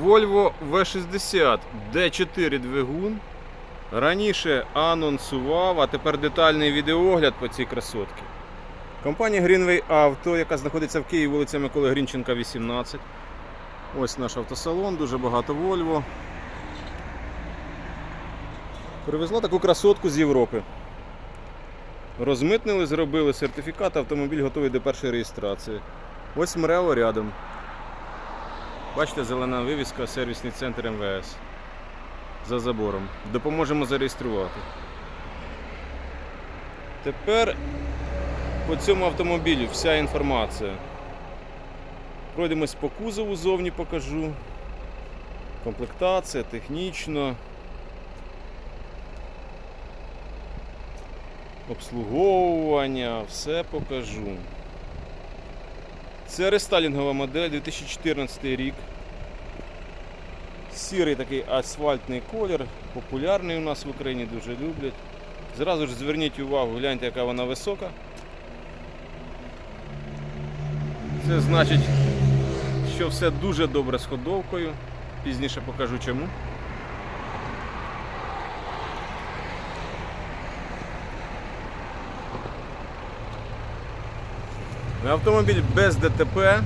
Volvo V60 D4 двигун. Раніше анонсував, а тепер детальний відеогляд по цій красотці. Компанія Greenway Auto, яка знаходиться в Києві, вулиця Миколи Грінченка, 18. Ось наш автосалон, дуже багато Volvo. Привезла таку красотку з Європи. Розмитнили, зробили сертифікат, автомобіль готовий до першої реєстрації. Ось МРЕО рядом. Бачите, зелена вивіска, сервісний центр МВС. За забором. Допоможемо зареєструвати. Тепер по цьому автомобілю вся інформація. Пройдемось по кузову зовні покажу. Комплектація, технічно. Обслуговування, все покажу. Це рестайлінгова модель 2014 рік. Сірий такий асфальтний колір, популярний у нас в Україні, дуже люблять. Зразу ж зверніть увагу, гляньте, яка вона висока. Це значить, що все дуже добре з ходовкою. Пізніше покажу чому. Автомобіль без ДТП.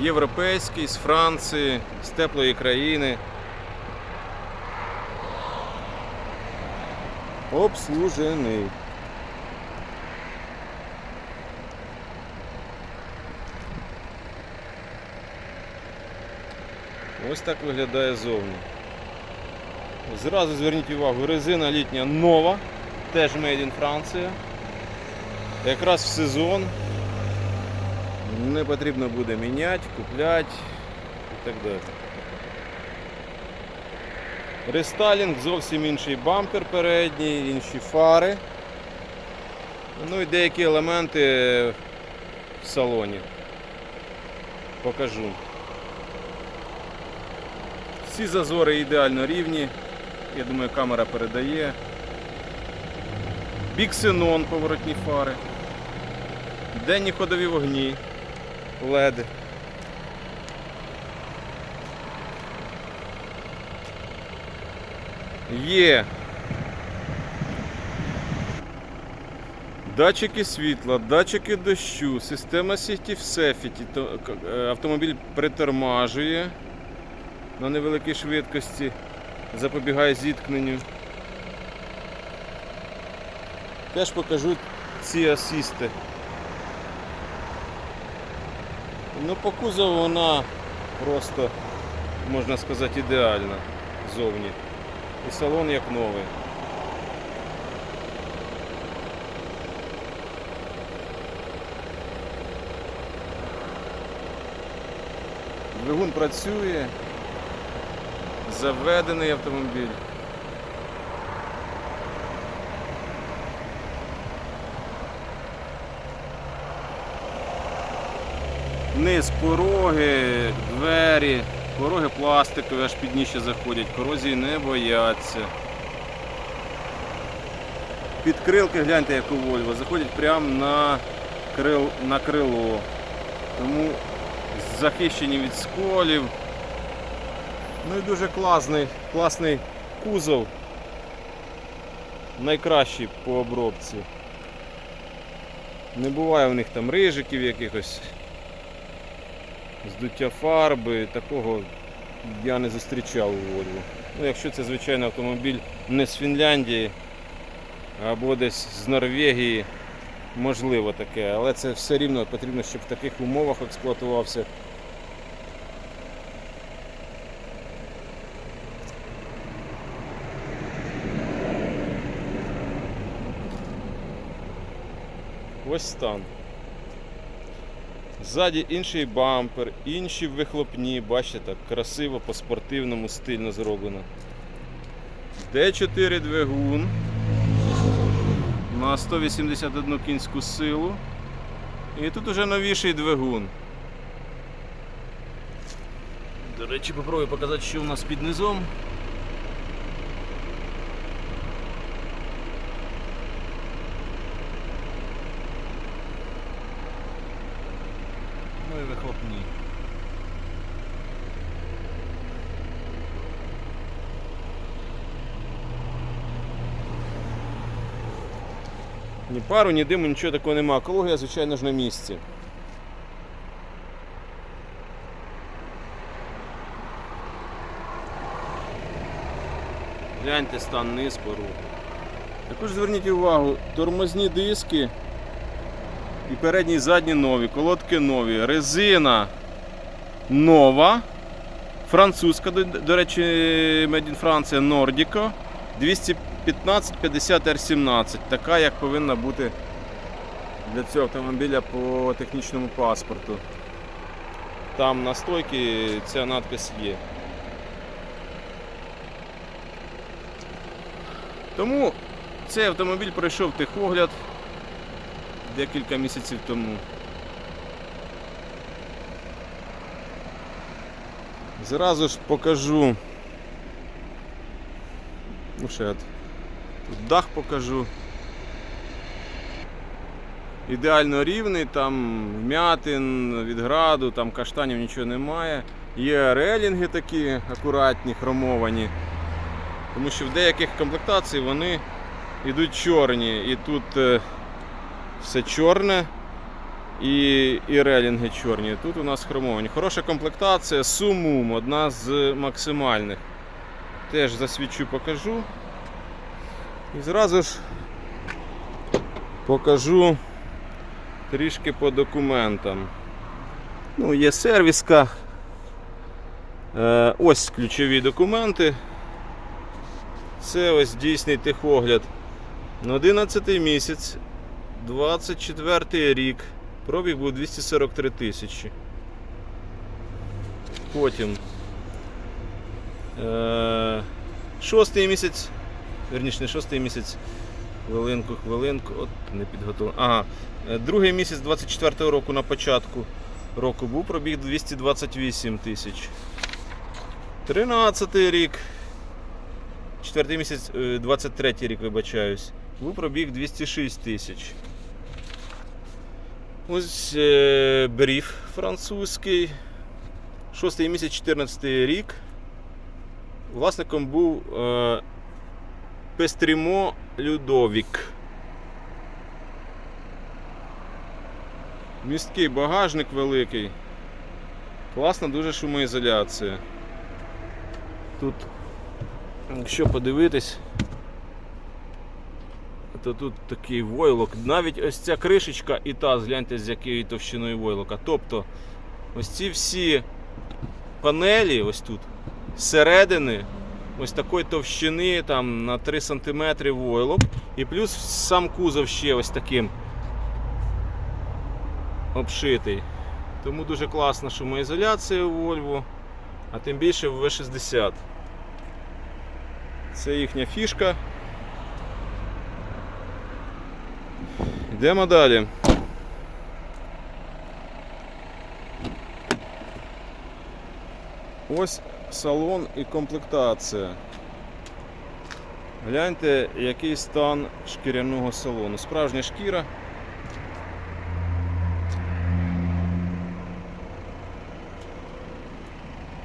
Європейський, з Франції, з теплої країни. Обслужений. Ось так виглядає зовні. Зразу зверніть увагу, резина літня нова, теж Made in Франція. Якраз в сезон не потрібно буде міняти, купляти і так далі. Рестайлінг, зовсім інший бампер передній, інші фари. Ну і деякі елементи в салоні. Покажу. Всі зазори ідеально рівні. Я думаю, камера передає. Біксенон поворотні фари. Денні ходові вогні. LED. Є. Датчики світла, датчики дощу, система Safety Safety. То- е, Автомобіль притормажує на невеликій швидкості, запобігає зіткненню. Теж покажу ці асісти. Ну, по кузову вона просто, можна сказати, ідеальна зовні. І салон як новий. Двигун працює. Заведений автомобіль. Низ пороги, двері, пороги пластикові, аж під ніще заходять, корозії не бояться. Підкрилки, гляньте, як у Volvo, заходять прямо на, крил, на крило. Тому захищені від сколів. Ну і дуже класний, класний кузов. Найкращий по обробці. Не буває у них там рижиків якихось здуття фарби, такого я не зустрічав у Volvo. Ну, якщо це звичайно автомобіль не з Фінляндії або десь з Норвегії, можливо таке, але це все рівно потрібно, щоб в таких умовах експлуатувався. Ось стан. Ззаді інший бампер, інші вихлопні, бачите, так красиво по-спортивному стильно зроблено. Д4 двигун на 181 кінську силу. І тут уже новіший двигун. До речі, попробую показати, що у нас під низом. Ну і вихлопні. Ні пару, ні диму, нічого такого немає. Екологія, звичайно ж, на місці. Гляньте стан низ пору. Також зверніть увагу, тормозні диски і передні і задні нові, колодки нові, резина нова, французька, до, речі, Made in Франція Nordico 215-50 R17, така як повинна бути для цього автомобіля по технічному паспорту. Там на стойці ця надпис є. Тому цей автомобіль пройшов техогляд декілька місяців тому. Зразу ж покажу. Ну, ще тут дах покажу. Ідеально рівний, там вмятин від граду, там каштанів нічого немає. Є релінги такі акуратні, хромовані. Тому що в деяких комплектацій вони йдуть чорні. І тут е, все чорне і, і релінги чорні. Тут у нас хромовані. Хороша комплектація, сумум, одна з максимальних. Теж засвічу, покажу. І зразу ж покажу трішки по документам. Ну, є сервіска. Е, ось ключові документи. Це ось дійсний техогляд. На 11 місяць, 24 рік. Пробіг був 243 тисячі. Потім. Е, шостий місяць. Верніше, не шостий місяць. Хвилинку, хвилинку. От не підготовлено. Ага. Е, Другий місяць 24-го року на початку року був пробіг 228 тисяч. 13 рік. Четвертий місяць, е, 23 рік, вибачаюсь. Був пробіг 206 тисяч. Ось е, бріф французький. Шостий місяць, 14 рік. Власником був е, Пестрімо Людовік. Місткий багажник великий. Класна дуже шумоізоляція. Тут Якщо подивитись, то тут такий войлок. Навіть ось ця кришечка і та, згляньте з якою товщиною войлока. Тобто ось ці всі панелі, ось тут, зсередини, ось такої товщини там на 3 см войлок. І плюс сам кузов ще ось таким обшитий. Тому дуже класна шумоізоляція у Volvo, а тим більше в V60. Це їхня фішка. Йдемо далі. Ось салон і комплектація. Гляньте, який стан шкіряного салону. Справжня шкіра.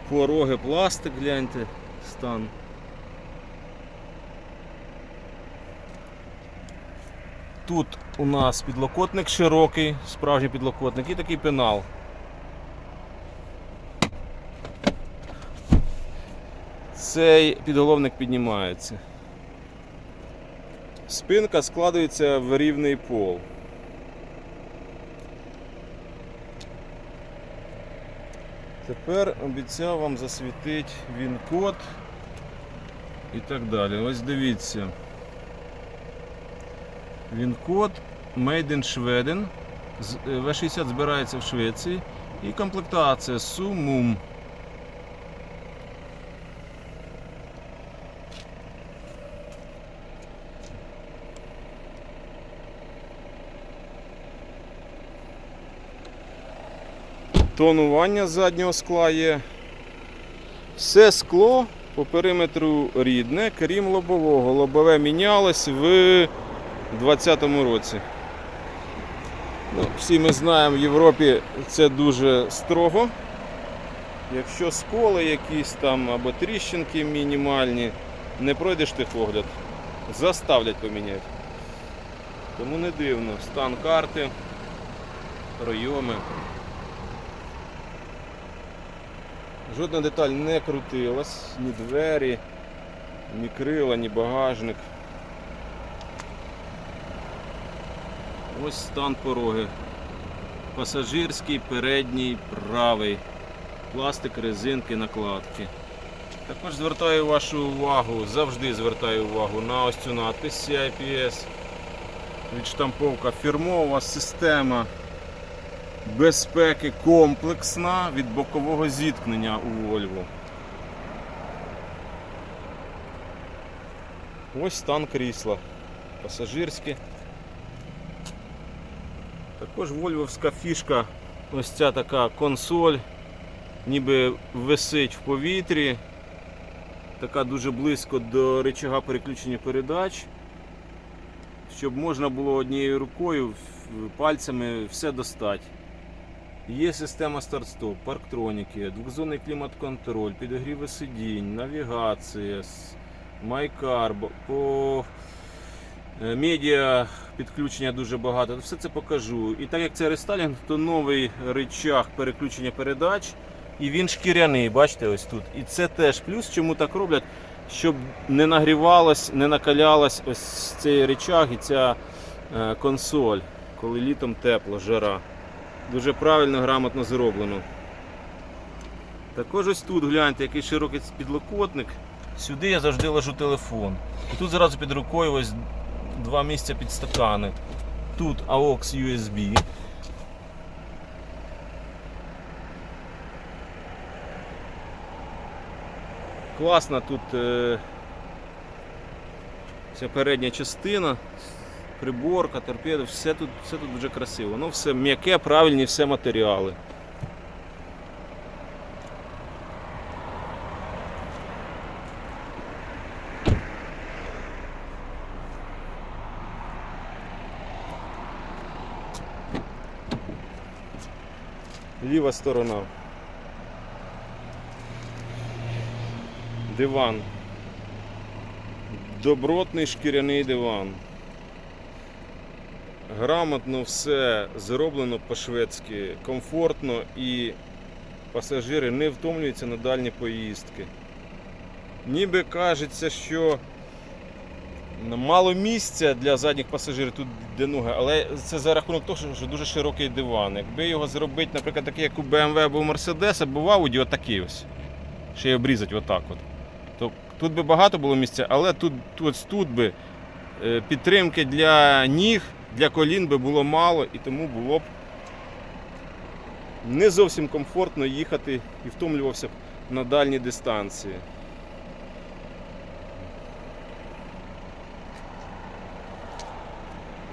Пороги пластик, гляньте, стан. Тут у нас підлокотник широкий, справжній підлокотник і такий пенал. Цей підголовник піднімається. Спинка складується в рівний пол. Тепер обіцяв вам засвітити він-код і так далі. Ось дивіться. Він код Made in Sweden. З- е, V60 збирається в Швеції. І комплектація Sumum. Тонування заднього скла є. Все скло по периметру рідне, крім лобового. Лобове мінялось в 2020 році. Ну, всі ми знаємо, в Європі це дуже строго. Якщо сколи якісь там або тріщинки мінімальні, не пройдеш техогляд, заставлять поміняти. Тому не дивно. Стан карти, пройоми. Жодна деталь не крутилась, ні двері, ні крила, ні багажник. Ось стан пороги. Пасажирський, передній, правий. Пластик, резинки, накладки. Також звертаю вашу увагу, завжди звертаю увагу на ось цю надпис CIPS. Відштамповка фірмова система безпеки комплексна від бокового зіткнення у Volvo. Ось стан крісла. Пасажирське. Також вольвовська фішка, ось ця така консоль, ніби висить в повітрі. Така дуже близько до рычага переключення передач, щоб можна було однією рукою пальцями все достати. Є система старт-стоп, парктроніки, двохзонний клімат-контроль, підогріви сидінь, навігація, майкар, по е, медіа підключення дуже багато. Все це покажу. І так як це рестайлінг, то новий рычаг переключення передач. І він шкіряний, бачите, ось тут. І це теж плюс, чому так роблять, щоб не нагрівалось, не накалялась ось цей рычаг і ця е, консоль, коли літом тепло, жара. Дуже правильно, грамотно зроблено. Також ось тут гляньте, який широкий підлокотник. Сюди я завжди ложу телефон. І тут зразу під рукою ось два місця під стакани. Тут AUX USB. Класна тут е, ця передня частина, приборка, торпеда, все тут, все тут дуже красиво. Воно все м'яке, правильні все матеріали. Ліва сторона. Диван. Добротний шкіряний диван. Грамотно все зроблено по-шведськи, комфортно і пасажири не втомлюються на дальні поїздки. Ніби кажеться, що мало місця для задніх пасажирів тут де ноги, але це за рахунок того, що дуже широкий диван. Якби його зробити, наприклад, такий, як у BMW або у Mercedes, або в Audi, отакий ось. Ще й обрізати отак от. То тут би багато було місця, але тут, ось тут би е, підтримки для ніг, для колін би було мало, і тому було б не зовсім комфортно їхати і втомлювався б на дальні дистанції.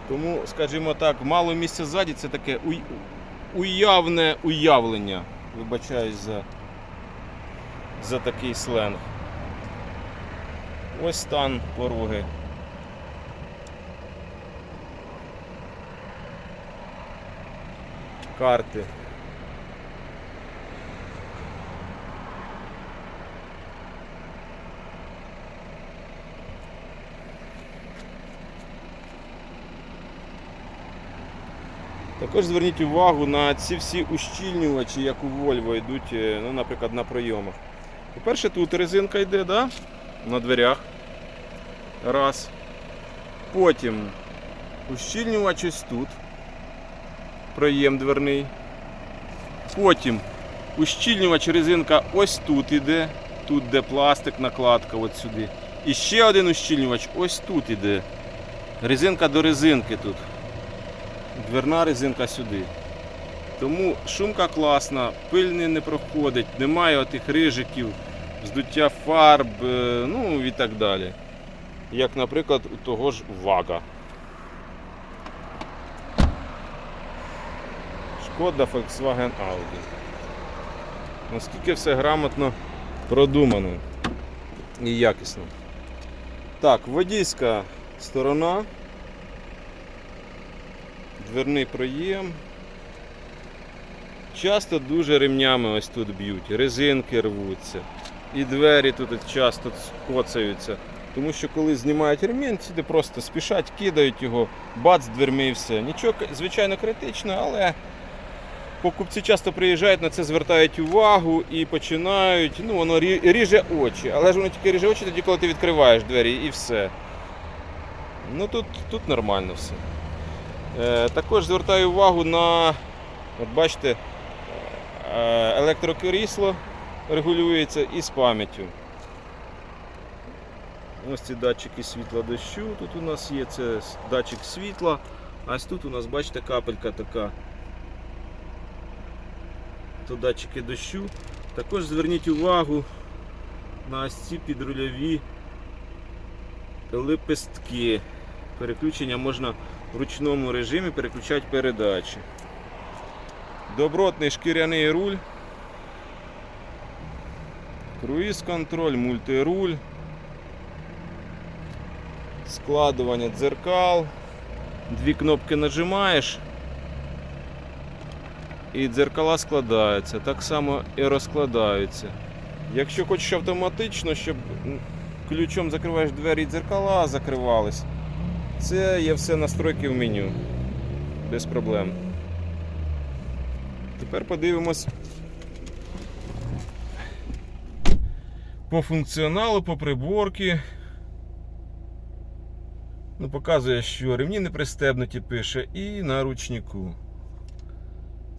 Тому, скажімо так, мало місця ззаді це таке уявне уявлення. Вибачаюсь за, за такий сленг. Ось стан пороги. Карти. Також зверніть увагу на ці всі ущільнювачі, як у Volvo йдуть, е, ну, наприклад, на пройомах. По-перше, тут резинка йде, да? на дверях. Раз. Потім ущільнювач ось тут. Проєм дверний. Потім ущільнювач резинка ось тут іде. Тут де пластик, накладка от сюди. І ще один ущільнювач ось тут іде. Резинка до резинки тут. Дверна резинка сюди. Тому шумка класна, пильний не проходить, немає отих рижиків, здуття фарб, е, ну і так далі. Як, наприклад, у того ж вага. Шкода Volkswagen Audi. Наскільки все грамотно продумано і якісно. Так, водійська сторона. Дверний проєм. Часто дуже ремнями ось тут б'ють, резинки рвуться. І двері тут часто коцаються. Тому що коли знімають ремінь, ці просто спішать, кидають його, бац, дверми і все. Нічого, звичайно, критичного, але покупці часто приїжджають на це, звертають увагу і починають. Ну, воно ріже очі. Але ж воно тільки ріже очі тоді, коли ти відкриваєш двері і все. Ну тут, тут нормально все. Е, також звертаю увагу на, от бачите, е, електрокрісло регулюється і з пам'яттю. Ось ці датчики світла дощу. Тут у нас є це датчик світла. А ось тут у нас, бачите, капелька така. То датчики дощу. Також зверніть увагу на ось ці підрульові лепестки. Переключення можна в ручному режимі переключати передачі. Добротний шкіряний руль. Круїз контроль, мультируль. Складування дзеркал. Дві кнопки нажимаєш. І дзеркала складаються. Так само і розкладаються. Якщо хочеш автоматично, щоб ключом закриваєш двері і дзеркала закривались, це є все настройки в меню. Без проблем. Тепер подивимось по функціоналу, по приборці. Ну, показує, що ремні не пристебнуті, пише, і на ручнику.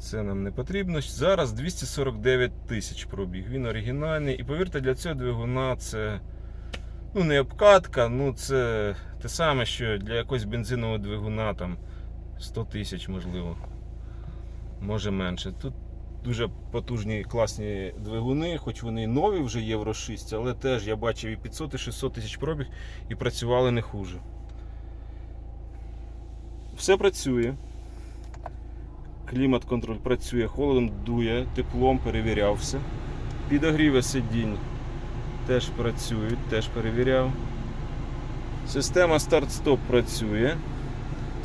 Це нам не потрібно. Зараз 249 тисяч пробіг. Він оригінальний. І повірте, для цього двигуна це ну, не обкатка, ну це те саме, що для якогось бензинового двигуна там 100 тисяч, можливо. Може менше. Тут дуже потужні класні двигуни, хоч вони і нові вже Євро 6, але теж я бачив і 500, і 600 тисяч пробіг і працювали не хуже. Все працює. Клімат контроль працює, холодом дує, теплом перевіряв все. Підогріви сидінь теж працюють, теж перевіряв. Система старт-стоп працює.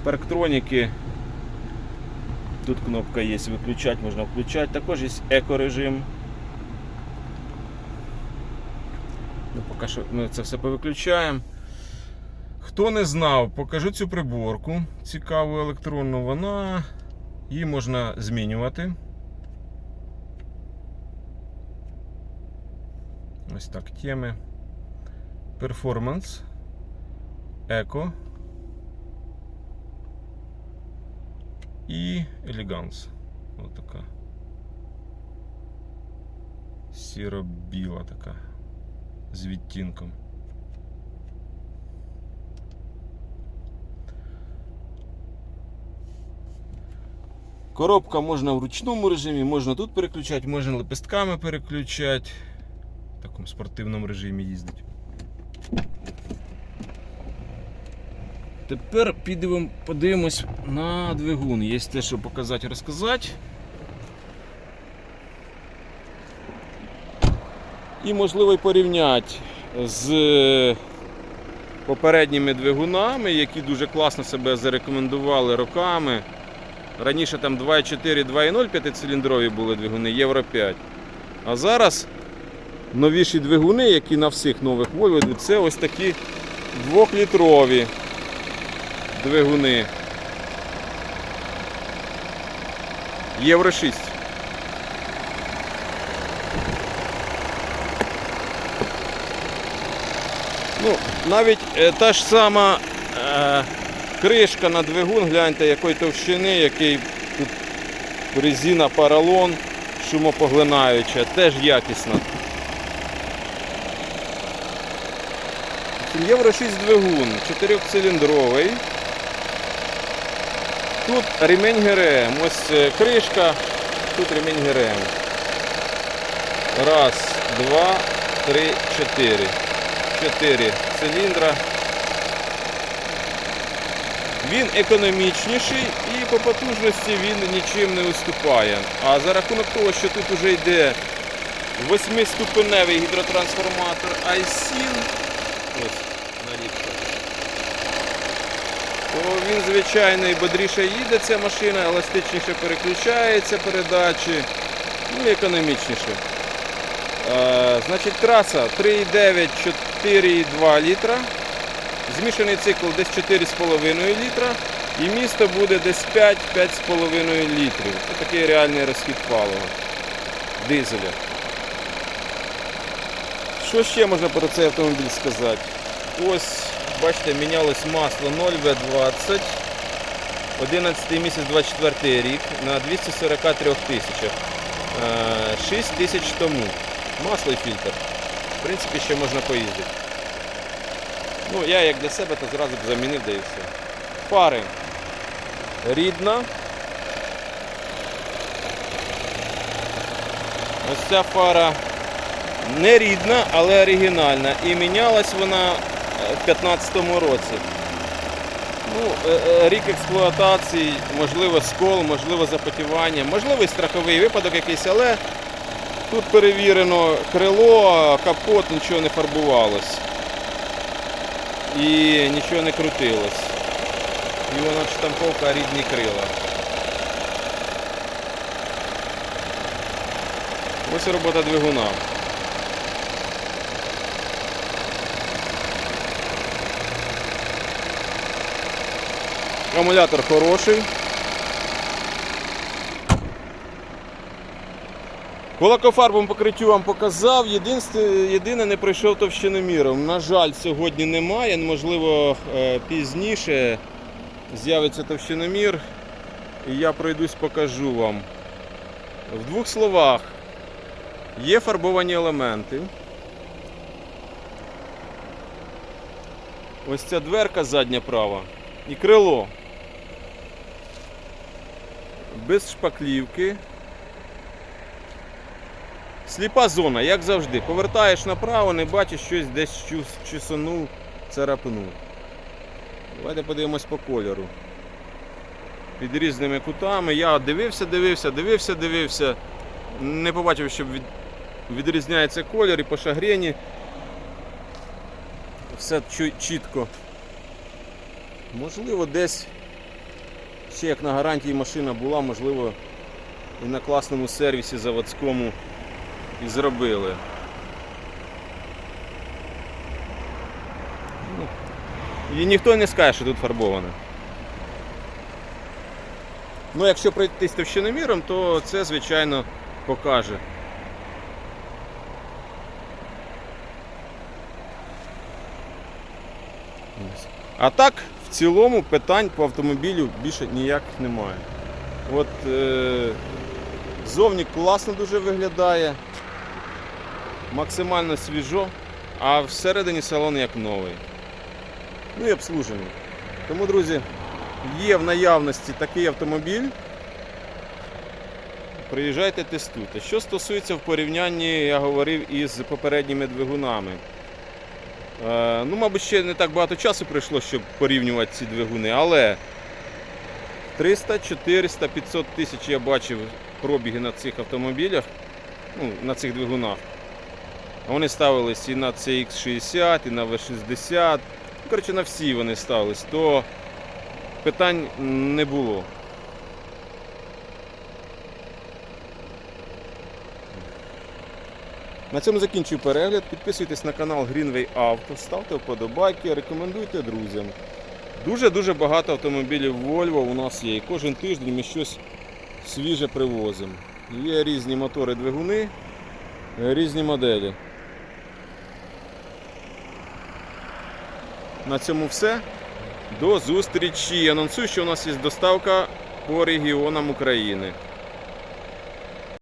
Парктроніки. Тут кнопка є, виключати, можна включати. Також є екорежим. Ну, поки що ми це все повиключаємо. Хто не знав, покажу цю приборку. Цікаву електронну. Вона її можна змінювати. Ось так теми. Перформанс. Еко. І елеганс. Ось така. Сіро-біла така. З відтінком. Коробка можна в ручному режимі, можна тут переключати, можна лепестками переключати. В такому спортивному режимі їздить. Тепер підемо, подивимось на двигун. Є те, що показати, розказати. І можливо й порівняти з попередніми двигунами, які дуже класно себе зарекомендували роками. Раніше там 2,4, 2,0 п'ятициліндрові були двигуни, Євро 5. А зараз новіші двигуни, які на всіх нових Volvo, це ось такі 2-літрові двигуни. Євро 6. Ну, навіть е, та ж сама е, кришка на двигун, гляньте, якої товщини, який тут резина поролон шумопоглинаюча, теж якісна. Євро 6 двигун, 4-циліндровий. Тут ремень ГРМ, ось е, кришка, тут ремень ГРМ. Раз, два, три, чотири. Чотири циліндра. Він економічніший і по потужності він нічим не уступає. А за рахунок того, що тут вже йде восьмиступеневий гідротрансформатор iSIN, ось наліпка, то він, звичайно, і бодріше їде ця машина, еластичніше переключається передачі, ну і економічніше. Е, Значить, траса 3,9, 4,2 літра. Змішаний цикл десь 4,5 літра. І місто буде десь 5-5,5 літрів. Це такий реальний розхід палива. Дизеля. Що ще можна про цей автомобіль сказати? Ось, бачите, мінялось масло 0В20. 11 місяць 24 рік на 243 тисячах. 6 тисяч тому. Масло і фільтр. В принципі, ще можна поїздити. Ну, я як для себе, то зразу б замінив, да і все. Фари. Рідна. Ось ця фара не рідна, але оригінальна. І мінялась вона е, в 2015 році. Ну, е, е, рік експлуатації, можливо, скол, можливо, запотівання, можливо, і страховий випадок якийсь, але тут перевірено крило, капот, нічого не фарбувалось. І нічого не крутилось. І вона штамповка рідні крила. Ось робота двигуна. Акумулятор хороший. По лакофарбовому покриттю вам показав. Єдине не пройшов товщиноміром. На жаль, сьогодні немає. Можливо, е, пізніше з'явиться товщиномір. І я пройдусь, покажу вам. В двох словах, є фарбовані елементи. Ось ця дверка задня права і крило. Без шпаклівки. Сліпа зона, як завжди. Повертаєш направо, не бачиш щось десь чус- чусонув, царапнув. Давайте подивимось по кольору. Під різними кутами. Я дивився, дивився, дивився, дивився. Не побачив, щоб від... відрізняється колір і по шагрені. Все чітко. Можливо, десь ще як на гарантії машина була, можливо, і на класному сервісі заводському і зробили. Ну, І ніхто не скаже, що тут фарбоване. Ну, якщо пройтись товщиноміром, то це, звичайно, покаже. А так, в цілому питань по автомобілю більше ніяких немає. От е, зовні класно дуже виглядає, максимально свіжо, а всередині салон як новий. Ну і обслужений. Тому, друзі, є в наявності такий автомобіль. Приїжджайте, тестуйте. Що стосується в порівнянні, я говорив із попередніми двигунами. Е, ну, мабуть, ще не так багато часу пройшло, щоб порівнювати ці двигуни, але 300, 400, 500 тисяч я бачив пробіги на цих автомобілях, ну, на цих двигунах. Вони ставились і на CX60, і на V60. Ну, Коротше, на всі вони ставились, то питань не було. На цьому закінчую перегляд. Підписуйтесь на канал Greenway Auto, ставте вподобайки, рекомендуйте друзям. Дуже-дуже багато автомобілів Volvo у нас є. І кожен тиждень ми щось свіже привозимо. Є різні мотори двигуни, різні моделі. На цьому все. До зустрічі. Анонсую, що у нас є доставка по регіонам України.